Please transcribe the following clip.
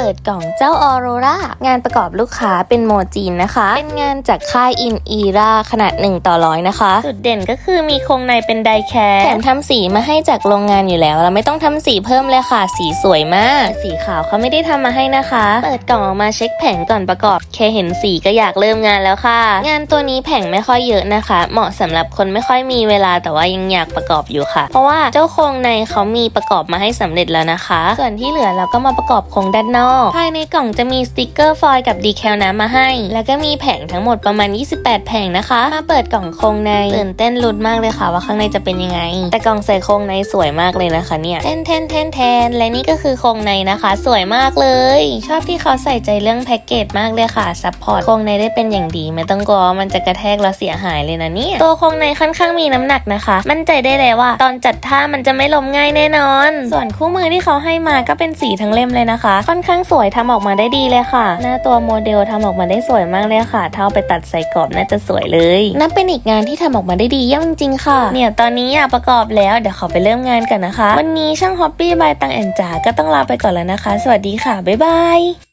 เปิดกล่องเจ้าออโรรางานประกอบลูกค้าเป็นโมจีนนะคะ เป็นงานจากค่ายอินอีราขนาด 1 ต่อร้อยนะคะ จุดเด่นก็คือมีโครงในเป็นไดแคร์แถมทำสีมาให้จากโรงงานอยู่แล้ว เราไม่ต้องทำสีเพิ่มเลยค่ะ สีสวยมาก สีขาวเขาไม่ได้ทำมาให้นะคะ เปิดกล่องออกมาเช็คแผงก่อนประกอบ แค่เห็นสีก็อยากเริ่มงานแล้วค่ะ งานตัวนี้แผงไม่ค่อยเยอะนะคะ เหมาะสำหรับคนไม่ค่อยมีเวลาแต่ว่ายังอยากประกอบอยู่ค่ะ เพราะว่าเจ้าโครงในเขามีประกอบมาให้สำเร็จแล้วนะคะ ส่วนที่เหลือเราก็มาประกอบโครงด้านนอกภายในกล่องจะมีสติกเกอร์ฟอยล์กับดีแคลน้ำมาให้ แล้วก็มีแผงทั้งหมดประมาณ 28 แผงนะคะ มาเปิดกล่องโครงในตื่นเต้นลุ้นมากเลยค่ะว่าข้างในจะเป็นยังไง แต่กล่องใส่โครงในสวยมากเลยนะคะเนี่ยแทนแทนแทนแทนและนี่ก็คือโครงในนะคะ สวยมากเลย ชอบที่เขาใส่ใจเรื่องแพ็กเกจมากเลยค่ะซัพพอร์ตโครงในได้เป็นอย่างดี ไม่ต้องกลัวมันจะกระแทกแล้วเสียหายเลยนะเนี่ยตัวโครงในค่อนข้างมีน้ำหนักนะคะ มั่นใจได้เลยว่า ตอนจัดท่ามันจะไม่ล้มง่ายแน่นอน ส่วนคู่มือที่เขาให้มาก็เป็นสีทั้งเล่มเลยนะคะ ค่อนข้างสวยทำออกมาได้ดีเลยค่ะ หน้าตัวโมเดลทำออกมาได้สวยมากเลยค่ะถ้าเอาไปตัดใส่กรอบน่าจะสวยเลยนับเป็นอีกงานที่ทำออกมาได้ดีเยี่ยมจริงๆค่ะ เนี่ยตอนนี้อยากประกอบแล้วเดี๋ยวขอไปเริ่มงานกันนะคะ วันนี้ช่างฮอปปี้บายตังแอนจ๋าก็ต้องลาไปก่อนแล้วนะคะ สวัสดีค่ะบ๊ายบาย